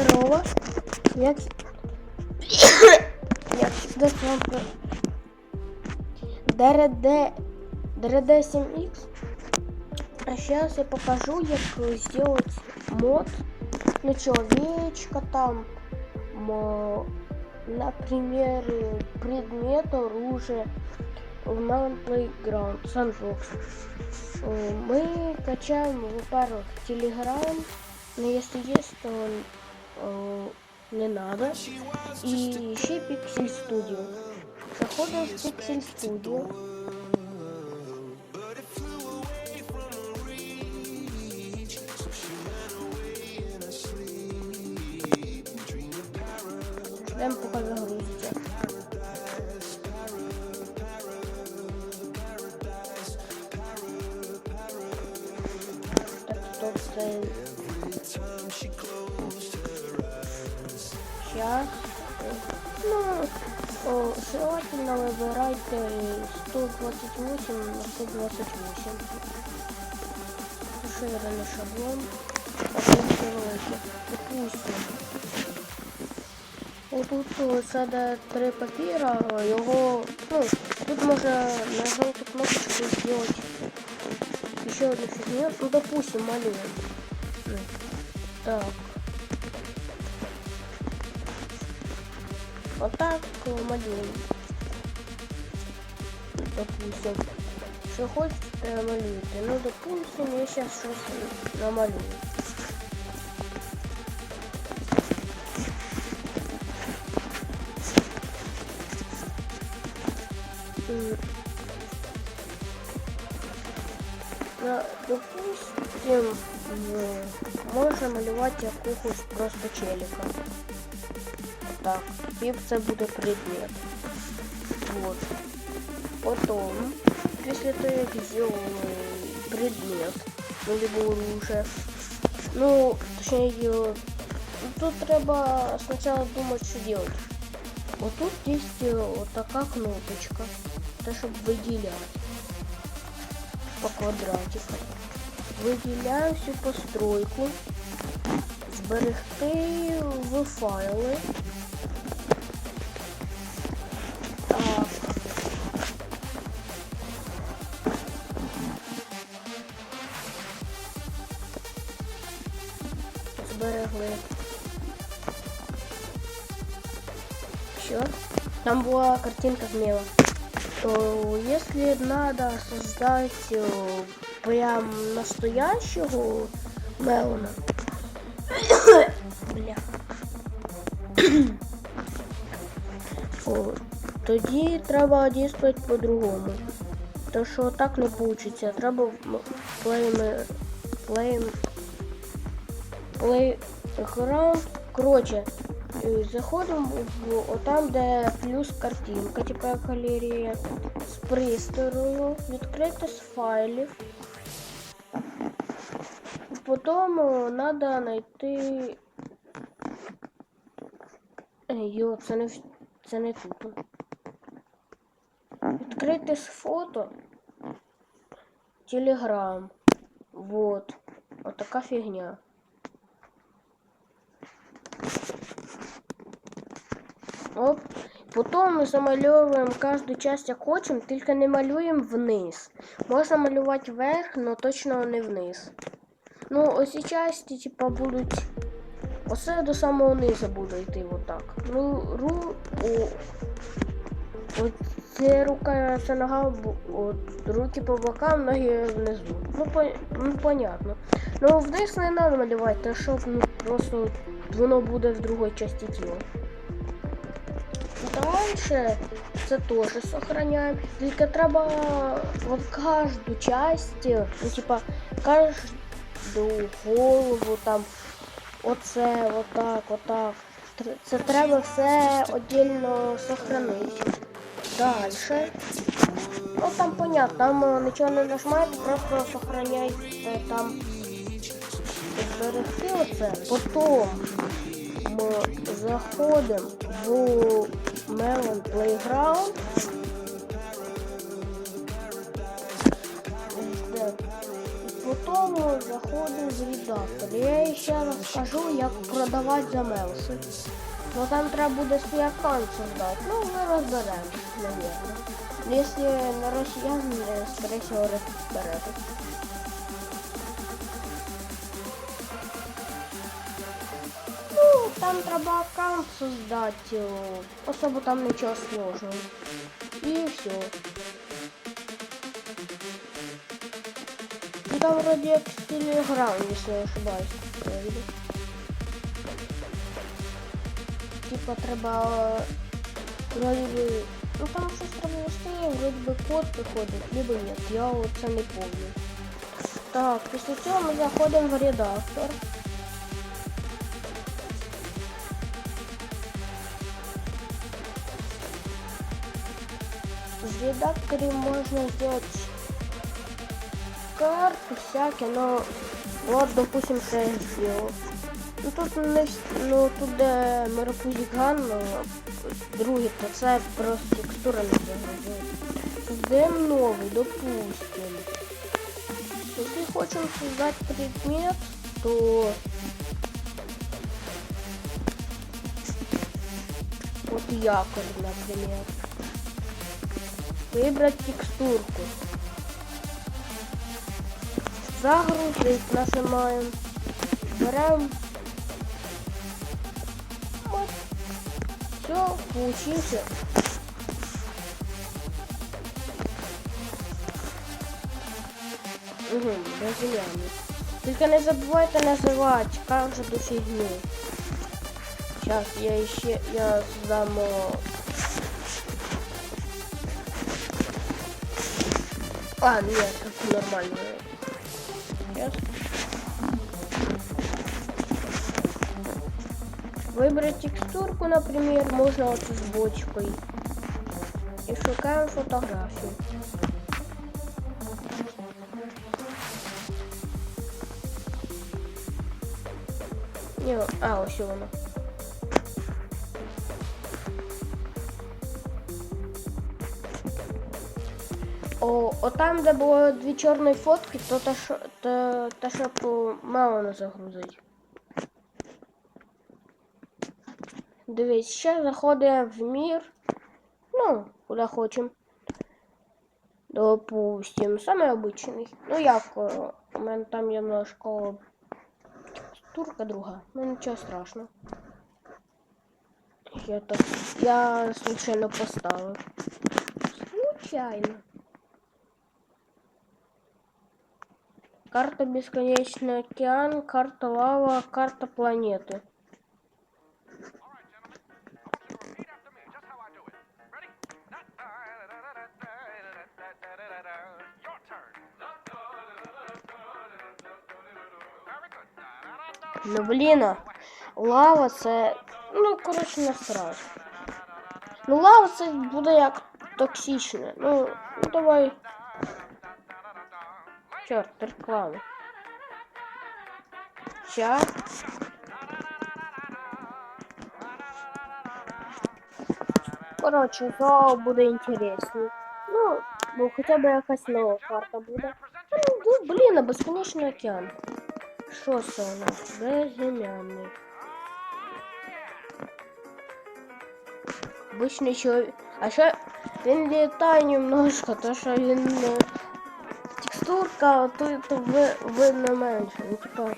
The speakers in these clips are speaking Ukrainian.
Здорово. Як... Як завжди з вами про- ДРД... ДРД 7X. А сейчас я покажу, как сделать мод на человечка там, например, предмет, оружие в Mount Playground, Sandbox. Э, Мы качаем, во-первых, Telegram, но если есть, то не надо. И еще Pixel Studio. Заходим в Pixel Studio. Ждем пока загрузится. Так, стоп, це... Сейчас. Ну, желательно выбирайте 128 на 128. Поширений шаблон. Допустим. Отут о, сяде три папіра, його, ну, тут можна на жовту кнопочку сделать еще одну фигню. Ну, допустим, малюем. Так. Вот так э, малюем. Допустим. Що хочете, малюйте. Ну, допустим, я сейчас щось намалюю. М. Ну, допустим, м, можна малювати якогось просто челіка. Так, і це буде предмет. Вот. Потом, після того, як зробили предмет, ну, либо оружие, ну, точнее, е, тут треба спочатку думати, що делать. Вот тут есть э, вот такая кнопочка, это чтобы выделять по квадратику. Выделяю всю постройку, зберегти в файли. Там была картинка змея. То если надо создать э, прям настоящего Мелона. Бля. О, тоді треба дійствувати по-другому. То що так не вийде. Треба плейми. Плейм. Плейграунд. Коротше, заходимо в отам, де плюс картинка, типу як галерея. З пристрою, відкрити з файлів. Потім треба знайти. Йо, це не, це не тут. Відкрити з фото. Телеграм. Вот. Вот така фігня. Оп. Потім ми замальовуємо кожну часть як хочемо, тільки не малюємо вниз. Можна малювати вверх, але точно не вниз. Ну, ось ці часті, типа, будуть. Оце до самого низу буде йти отак. Ну, ру. О, от це рука, це нога, от, руки по бокам, ноги внизу. Ну, по, ну понятно. Ну, вниз не треба малювати, щоб ну, просто воно буде в другій часті тіла. Дальше це теж сохраняємо. Тільки треба от кожну часть, ну типа кожну голову там, оце, отак, отак. Це треба все віддільно сохранити. Дальше. Ну там понятно, там е, нічого не нажимаєте, просто сохраняйте там зберегти оце. Потім ми заходимо в Melon Playground. Потім заходимо в редактор. Я ще розкажу, як продавати замелси. Ну там треба буде свій аккаунт создати. Ну, ми розберемось, наверное. Якщо на росіян, е, скорее всего, там треба аккаунт создать. е, Особо там нічого сложного. І все. Ну там вроде телеграм, если я ошибаюсь. Типа треба е, вроде би. Ну там щось треба вести, вроде би код приходить, либо нет. Я вот це не помню. Так, після цього ми заходимо в редактор. В редакторе можно сделать карты всякие, но вот, допустим, что я сделал. Ну тут не ну тут де Маракузік Ганно, другий, то просто текстура не загрузила. Создаем новый, допустим. Если хотим создать предмет, то вот якорь, например. Выбрать текстурку. Загрузить нажимаем. Берем. Вот. Все, получился. Угу, безымянный. Только не забывайте называть каждую фигню. Сейчас я еще я создам А, нет, это нормально. Сейчас. Выбрать текстурку, например, можно вот с бочкой. И шукаем фотографию. Не, а, ось воно. О, о там, де було дві чорні фотки, то та, що, та, та щоб о, мало не загрузить. Дивись, ще заходимо в мір. Ну, куди хочемо. Допустим, самый обычный. Ну як, о, у мене там є немножко турка друга. Ну нічого страшного. Я так. Я случайно поставив. Случайно. Карта Бесконечный океан, карта лава, карта планеты. Ну блін, а лава це... Ну, короче не насрать. Ну, лава це буде як токсичне. Ну, давай. Чорт, реклама. Ща. Коротше, то буде інтересно. Ну, ну хоча б якась нова карта буде. Ну, ну, блін, а безконечний океан. Що це у нас? Безім'яний. Обычный человек. А ще він літає немножко, то що він е, текстурка тут ви, видно менше. Ну, типа.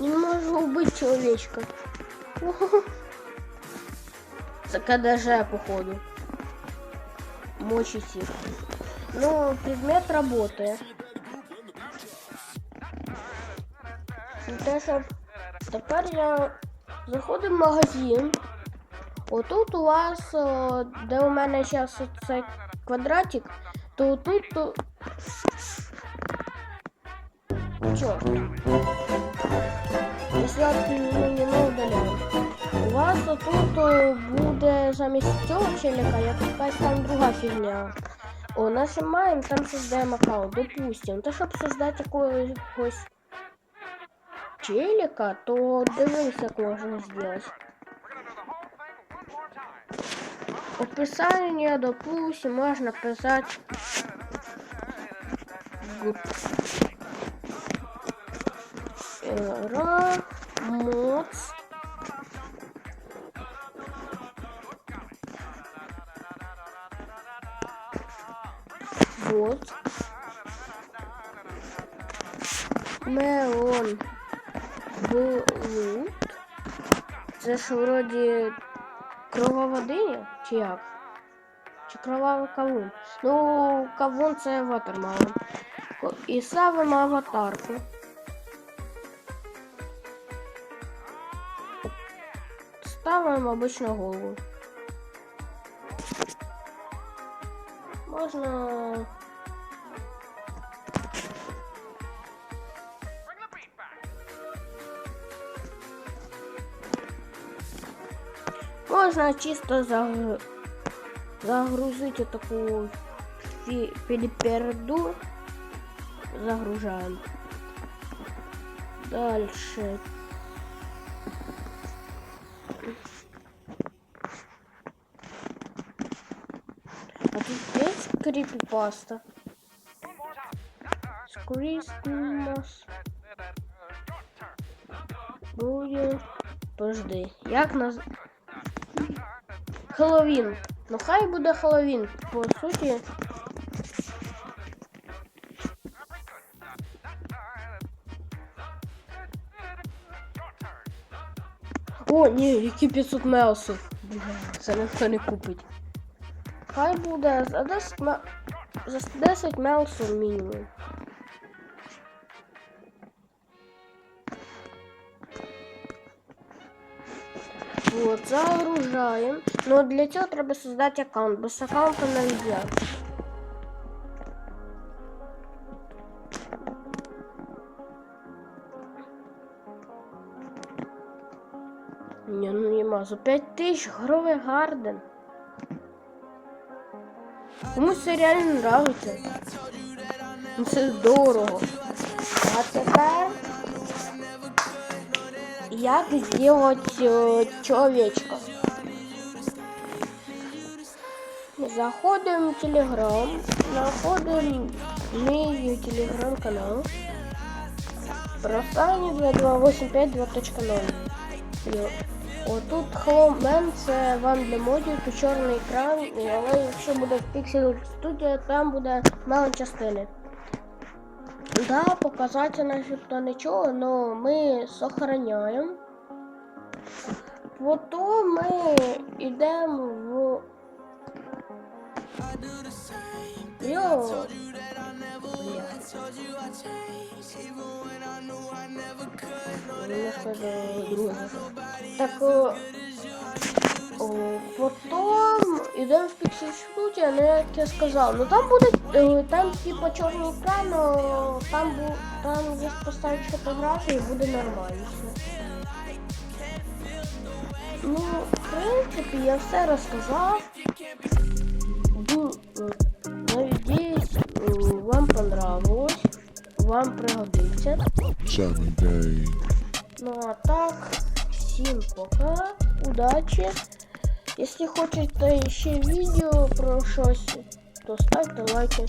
Не можу убити человечка. Це КДЖ, походу. Мочить их. Ну, предмет работает. І те, що тепер я заходив в магазин. Отут у вас, де у мене зараз цей квадратик, то тут. То... Чорт. Якщо я ну, не удаляю. У вас тут о, буде замість цього челика якась там друга фігня. О, нажимаємо, там создаємо аккаунт, допустим. То щоб создати якогось челика, то дивись, як можна зробити. Описание, допустим, можно писать Гуд. Ра. Моц. Вот. Мелон. Блуд. Це ж вроді кровава диня? Чи як? Чи кровавий кавун? Ну, кавун це ватермелон. Ко- І ставимо аватарку. Ставимо обичну голову. Можна Можно чисто загрузить вот такую переперду. Загружаем. Дальше. А тут есть крипипаста? Крисмас. Будет. Подожди. Як нас... Хеллоуін. Ну хай буде Хеллоуін. По суті. О, ні, які 500 мелсів. Бля, це ніхто не купить. Хай буде за 10, ме... за 10 мелсів мінімум. Вот, загружаємо. Ну для цього треба создати аккаунт, без аккаунта не можна. Ні, ну нема. За 5 тисяч гровий гарден. Комусь це реально нравиться. Ну це дорого. А тепер як сделать э, человечка? Заходим в Телеграм, находим мой телеграм-канал. Простанів 285 2.0. Отут Home це вам для модів, тут чорний екран, але якщо буде Pixel Studio, там буде мало частини. Да, показати начебто нічого, але ми сохраняємо. Потім ми йдемо в. Йо. Немножко о, потім йдемо в Studio, ну як я сказав, ну там буде, е, там типа чорний екран, но там, бу, там є поставити фотографії, буде нормально. Ну, в принципі, я все розказав. Е, Надіюсь, е, вам понравилось, вам пригодиться. Ну а так, всім пока, удачі. Якщо хочете ще відео про щось, то ставте лайки.